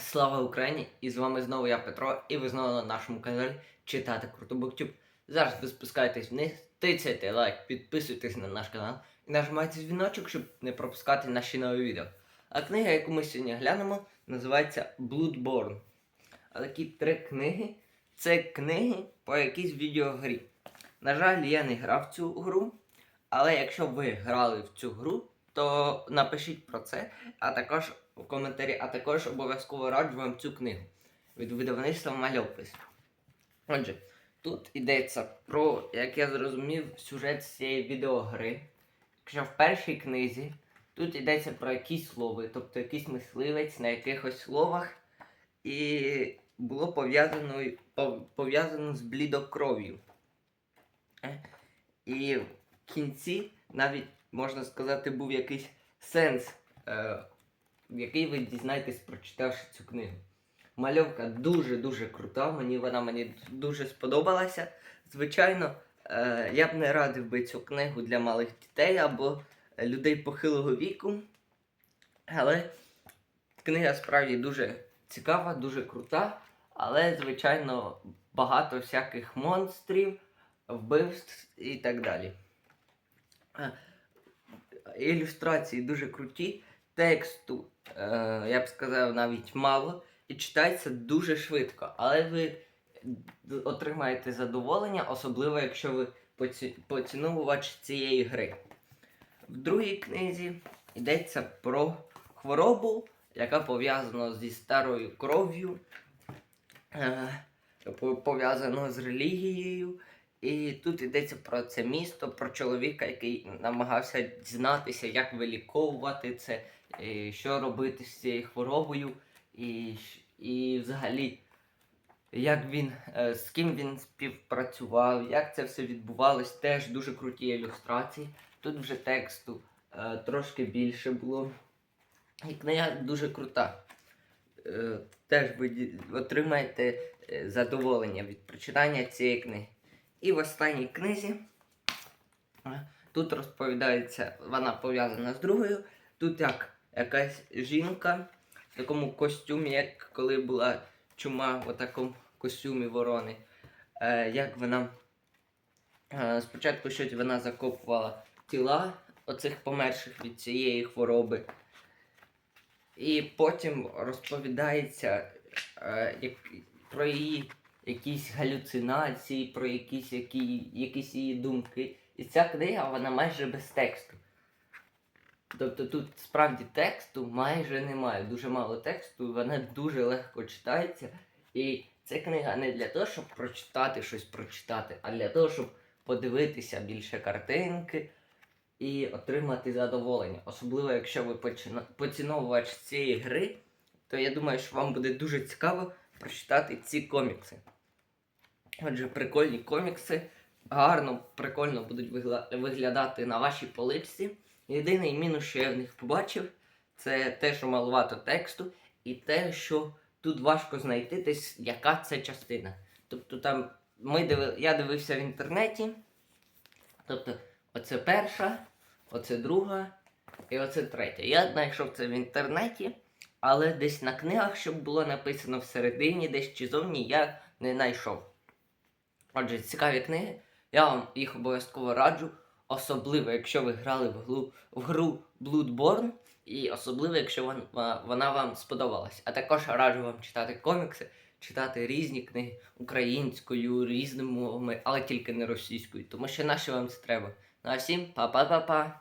Слава Україні! І з вами знову я Петро, і ви знову на нашому каналі читати Круто Буктюб. Зараз ви спускаєтесь вниз, тицяйте лайк, підписуйтесь на наш канал і нажимайте дзвіночок, щоб не пропускати наші нові відео. А книга, яку ми сьогодні глянемо, називається Bloodborne. А такі три книги це книги по якійсь відеогрі. На жаль, я не грав в цю гру, але якщо ви грали в цю гру, то напишіть про це, а також в коментарі, а також обов'язково раджу вам цю книгу від видавництва Мальопис. Отже, тут йдеться про, як я зрозумів, сюжет цієї відеогри. Якщо в першій книзі тут йдеться про якісь слови, тобто якийсь мисливець на якихось словах, і було пов'язано, пов'язано з блідокров'ю. Е, І в кінці навіть, можна сказати, був якийсь сенс, е, який ви дізнаєтесь, прочитавши цю книгу. Мальовка дуже-дуже крута, мені вона мені дуже сподобалася. Звичайно, е, я б не радив би цю книгу для малих дітей або людей похилого віку. Але книга справді дуже цікава, дуже крута. Але, звичайно, багато всяких монстрів, вбивств і так далі. Е, Ілюстрації дуже круті, тексту, е, я б сказав, навіть мало, і читається дуже швидко. Але ви отримаєте задоволення, особливо якщо ви поці- поціновувач цієї гри. В другій книзі йдеться про хворобу, яка пов'язана зі старою кров'ю, е, по- пов'язано з релігією. І тут йдеться про це місто, про чоловіка, який намагався дізнатися, як виліковувати це, що робити з цією хворобою, і, і взагалі, як він, е, з ким він співпрацював, як це все відбувалось, теж дуже круті ілюстрації. Тут вже тексту е, трошки більше було. І книга дуже крута. Е, теж ви отримаєте е, задоволення від прочитання цієї книги. І в останній книзі тут розповідається, вона пов'язана з другою. Тут як якась жінка в такому костюмі, як коли була чума в такому костюмі ворони. Е, як вона е, спочатку щось вона закопувала тіла оцих померших від цієї хвороби. І потім розповідається е, як, про її якісь галюцинації, про якісь, які, якісь її думки. І ця книга вона майже без тексту. Тобто тут справді тексту майже немає, дуже мало тексту, вона дуже легко читається. І ця книга не для того, щоб прочитати щось прочитати, а для того, щоб подивитися більше картинки і отримати задоволення. Особливо, якщо ви поціновувач цієї гри, то я думаю, що вам буде дуже цікаво прочитати ці комікси. Отже, прикольні комікси, гарно, прикольно будуть виглядати на вашій поличці. Єдиний мінус, що я в них побачив, це те, що малувато тексту, і те, що тут важко знайти десь, яка це частина. Тобто там ми диви... я дивився в інтернеті. Тобто, оце перша, оце друга і оце третя. Я знайшов це в інтернеті, але десь на книгах, щоб було написано всередині, десь чи зовні, я не знайшов. Отже, цікаві книги. Я вам їх обов'язково раджу. Особливо, якщо ви грали в гру, в гру Bloodborne, і особливо, якщо вона, вона вам сподобалась. А також раджу вам читати комікси, читати різні книги українською, різними мовами, але тільки не російською, тому що наші вам це треба. Ну а всім па-па-па-па!